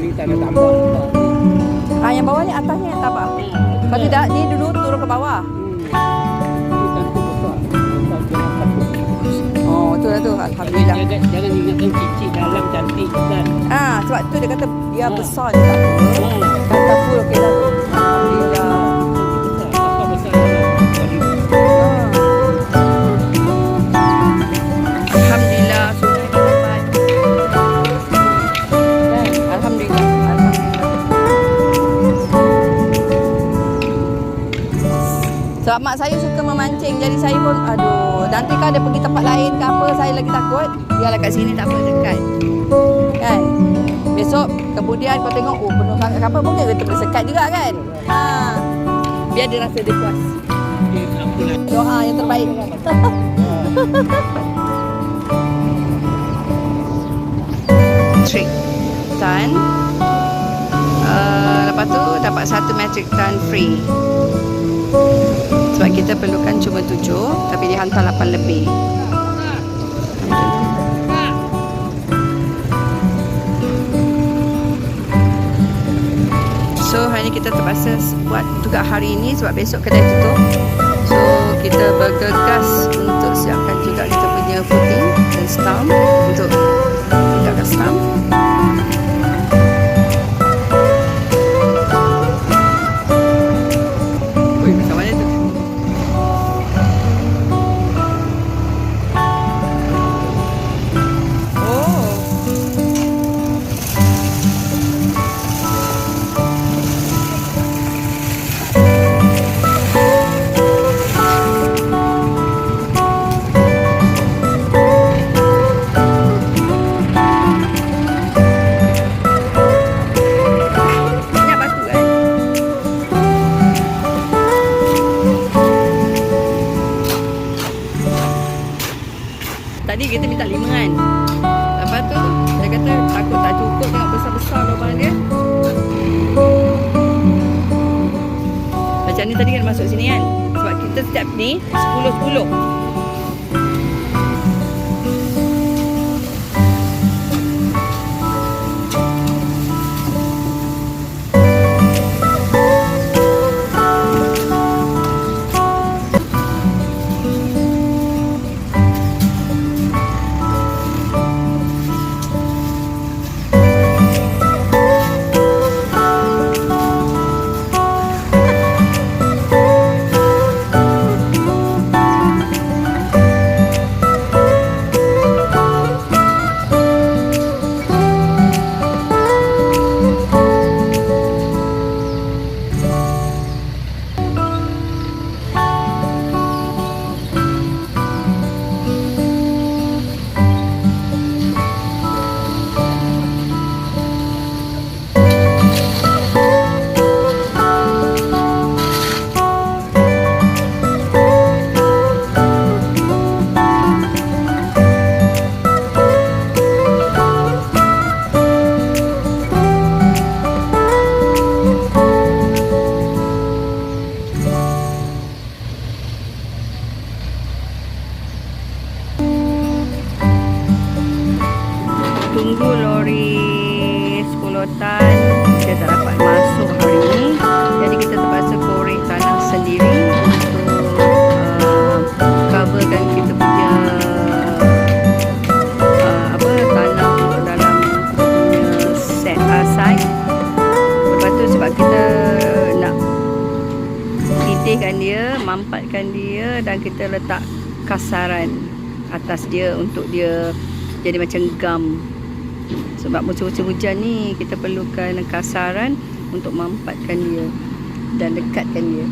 ni tak nak. Ah yang bawah ni atasnya yang tambah. Kalau hmm. tidak ni dulu turun ke bawah. Oh, tu lah tu. Alhamdulillah. Jangan, jangan, ingatkan kecil dalam cantik kan. Ah, sebab tu dia kata dia ha. besar je tak apa. Ha. Tak apa, okey lah. Sebab mak saya suka memancing jadi saya pun aduh nanti kan dia pergi tempat lain ke apa saya lagi takut. Biarlah kat sini tak apa dekat. Kan? Besok kemudian kau tengok oh penuh sangat ke apa mungkin kita boleh sekat juga kan? Ha. Biar dia rasa dia puas. Doa yang terbaik. Metric ton uh, lepas tu dapat satu metric ton free sebab kita perlukan cuma tujuh tapi dia hantar lapan lebih So hari ni kita terpaksa buat juga hari ini sebab besok kedai tutup. So kita bergegas tadi kan masuk sini kan? Sebab kita setiap ni 10-10. Tunggu lori 10 tan dia tak dapat masuk hari ni. Jadi kita terpaksa korek tanah sendiri untuk uh, coverkan kita punya uh, apa tanah dalam kita set aside lepas tu sebab kita nak titihkan dia mampatkan dia dan kita letak kasaran atas dia untuk dia jadi macam gam sebab musim-musim hujan ni kita perlukan kasaran untuk mampatkan dia dan dekatkan dia